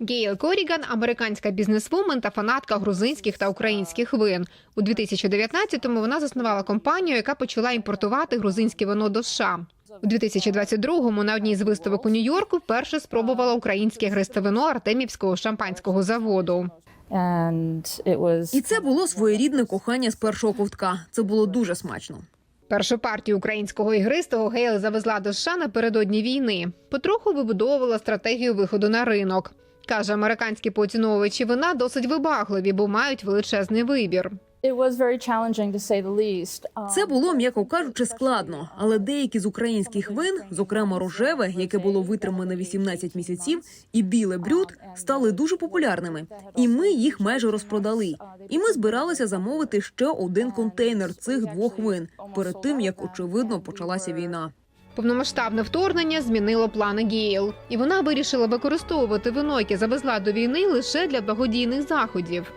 Гейл Коріган американська бізнесвумен та фанатка грузинських та українських вин. У 2019-му вона заснувала компанію, яка почала імпортувати грузинське вино до США. У 2022-му на одній з виставок у Нью-Йорку вперше спробувала українське гристе вино Артемівського шампанського заводу. І це було своєрідне кохання з першого ковтка. Це було дуже смачно. Першу партію українського ігристого Гейл завезла до США напередодні війни. Потроху вибудовувала стратегію виходу на ринок. Каже, американські поціновувачі вина досить вибагливі, бо мають величезний вибір. Um, Це було, м'яко кажучи, складно, але деякі з українських вин, зокрема рожеве, яке було витримане 18 місяців, і біле брюд, стали дуже популярними. І ми їх майже розпродали. І ми збиралися замовити ще один контейнер цих двох вин перед тим, як очевидно почалася війна. Повномасштабне вторгнення змінило плани Гейл, і вона вирішила використовувати вино, яке завезла до війни лише для благодійних заходів.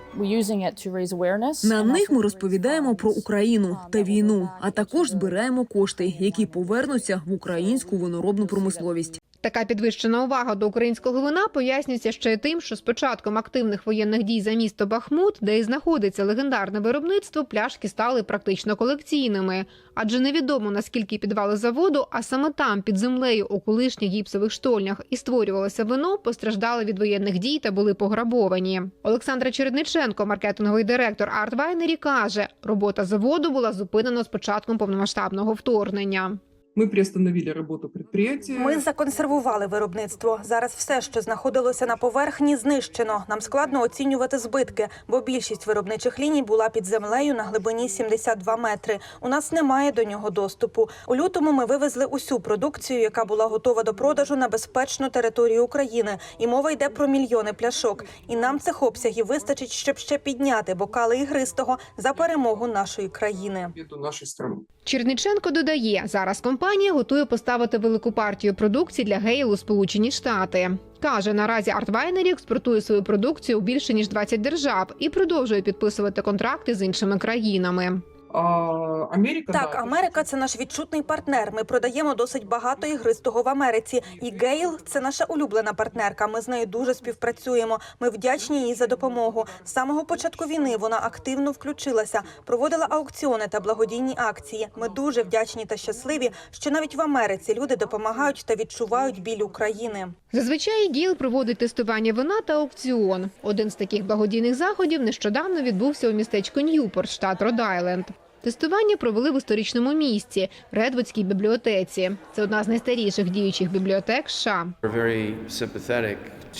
На них ми розповідаємо про Україну та війну, а також збираємо кошти, які повернуться в українську виноробну промисловість. Така підвищена увага до українського вина пояснюється ще й тим, що з початком активних воєнних дій за місто Бахмут, де і знаходиться легендарне виробництво, пляшки стали практично колекційними. Адже невідомо наскільки підвали заводу, а саме там, під землею, у колишніх гіпсових штольнях і створювалося вино, постраждали від воєнних дій та були пограбовані. Олександра Чередниченко, маркетинговий директор Арт Вайнері, каже, робота заводу була зупинена з початком повномасштабного вторгнення. Мы приостановили работу предприятия. Ми законсервували виробництво. Зараз все, що знаходилося на поверхні, знищено. Нам складно оцінювати збитки, бо більшість виробничих ліній була під землею на глибині 72 метри. У нас немає до нього доступу. У лютому ми вивезли усю продукцію, яка була готова до продажу на безпечну територію України. І мова йде про мільйони пляшок. І нам цих обсягів вистачить, щоб ще підняти бокали ігристого за перемогу нашої країни. Черниченко додає, зараз компанія готує поставити велику партію продукції для у Сполучені Штати. Каже, наразі Артвайнері експортує свою продукцію у більше ніж 20 держав і продовжує підписувати контракти з іншими країнами. А Америка... Так, да, Америка це наш відчутний партнер. Ми продаємо досить багато ігристого в Америці. І Гейл це наша улюблена партнерка. Ми з нею дуже співпрацюємо. Ми вдячні їй за допомогу. З самого початку війни вона активно включилася, проводила аукціони та благодійні акції. Ми дуже вдячні та щасливі, що навіть в Америці люди допомагають та відчувають біль України. Зазвичай Гіл проводить тестування вина та аукціон. Один з таких благодійних заходів нещодавно відбувся у містечку Ньюпорт, штат Род-Айленд. Тестування провели в історичному місці Редвудській бібліотеці. Це одна з найстаріших діючих бібліотек США.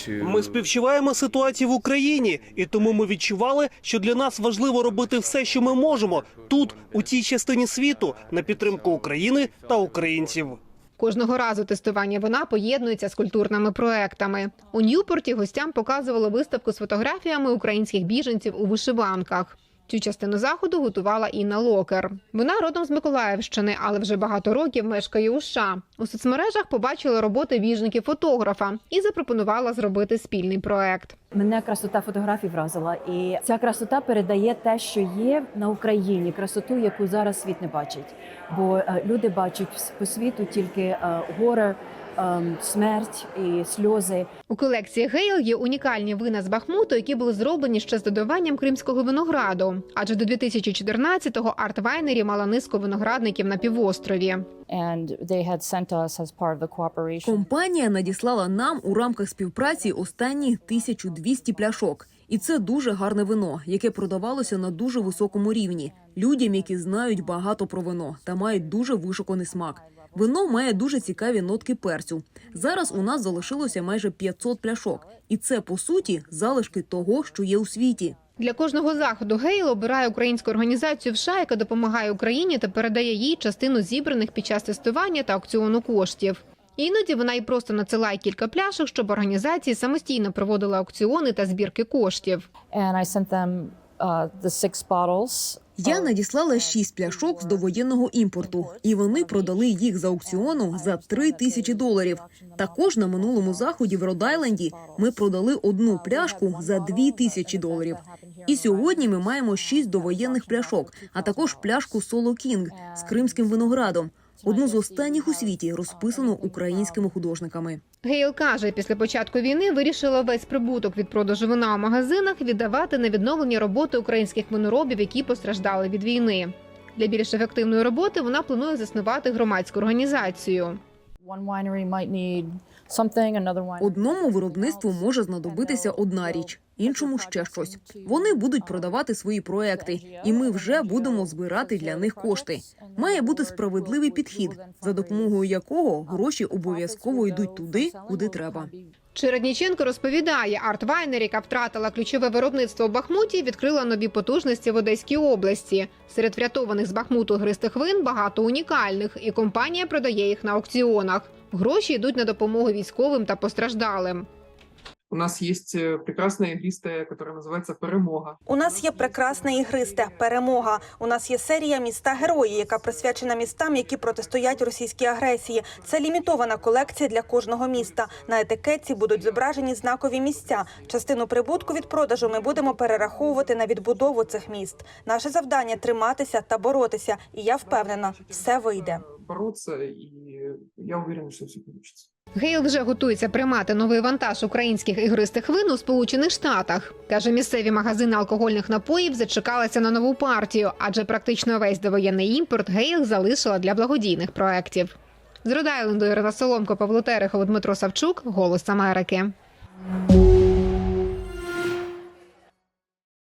Ми співчуваємо ситуацію в Україні, і тому ми відчували, що для нас важливо робити все, що ми можемо тут, у цій частині світу, на підтримку України та українців. Кожного разу тестування вина поєднується з культурними проектами. У Ньюпорті гостям показували виставку з фотографіями українських біженців у вишиванках. Цю частину заходу готувала Інна Локер. Вона родом з Миколаївщини, але вже багато років мешкає у США. У соцмережах побачила роботи біженки-фотографа і запропонувала зробити спільний проект. Мене красота фотографій вразила, і ця красота передає те, що є на Україні, красоту, яку зараз світ не бачить. Бо е, люди бачать по світу тільки е, горе, смерть і сльози. У колекції Гейл є унікальні вина з Бахмуту, які були зроблені ще з додаванням кримського винограду. Адже до 2014-го Арт Вайнері мала низку виноградників на півострові. Компанія надіслала нам у рамках співпраці останні 1200 пляшок. І це дуже гарне вино, яке продавалося на дуже високому рівні людям, які знають багато про вино та мають дуже вишуканий смак. Вино має дуже цікаві нотки перцю. Зараз у нас залишилося майже 500 пляшок, і це по суті залишки того, що є у світі. Для кожного заходу Гейл обирає українську організацію в США, яка допомагає Україні та передає їй частину зібраних під час тестування та аукціону коштів. Іноді вона й просто надсилає кілька пляшок, щоб організації самостійно проводили аукціони та збірки коштів. And I sent them six bottles. Я надіслала шість пляшок з довоєнного імпорту, і вони продали їх з аукціону за три тисячі доларів. Також на минулому заході в Род-Айленді ми продали одну пляшку за дві тисячі доларів. І сьогодні ми маємо шість довоєнних пляшок, а також пляшку Соло Кінг з кримським виноградом. Одну з останніх у світі, розписану українськими художниками. Гейл каже, після початку війни вирішила весь прибуток від продажу вина у магазинах віддавати на відновлення роботи українських виноробів, які постраждали від війни. Для більш ефективної роботи вона планує заснувати громадську організацію. Одному виробництву може знадобитися одна річ, іншому ще щось. Вони будуть продавати свої проекти, і ми вже будемо збирати для них кошти. Має бути справедливий підхід, за допомогою якого гроші обов'язково йдуть туди, куди треба. Чередніченко розповідає, арт-вайнер, втратила ключове виробництво в Бахмуті, відкрила нові потужності в Одеській області. Серед врятованих з Бахмуту гристих вин багато унікальних, і компанія продає їх на аукціонах. Гроші йдуть на допомогу військовим та постраждалим. У нас есть э, прекрасная игристая, которая называется «Перемога». У нас є прекрасне ігристе перемога. У нас є серія міста герої, яка присвячена містам, які протистоять російській агресії. Це лімітована колекція для кожного міста. На етикетці будуть зображені знакові місця. Частину прибутку від продажу ми будемо перераховувати на відбудову цих міст. Наше завдання триматися та боротися. І я впевнена, все вийде. Бороться, и я уверен, что все получится. Гейл вже готується приймати новий вантаж українських ігристих вин у Сполучених Штатах. Каже, місцеві магазини алкогольних напоїв зачекалися на нову партію, адже практично весь довоєнний імпорт Гейл залишила для благодійних проєктів. З Родайленду Ірина Соломко, Павло Терехов, Дмитро Савчук, Голос Америки.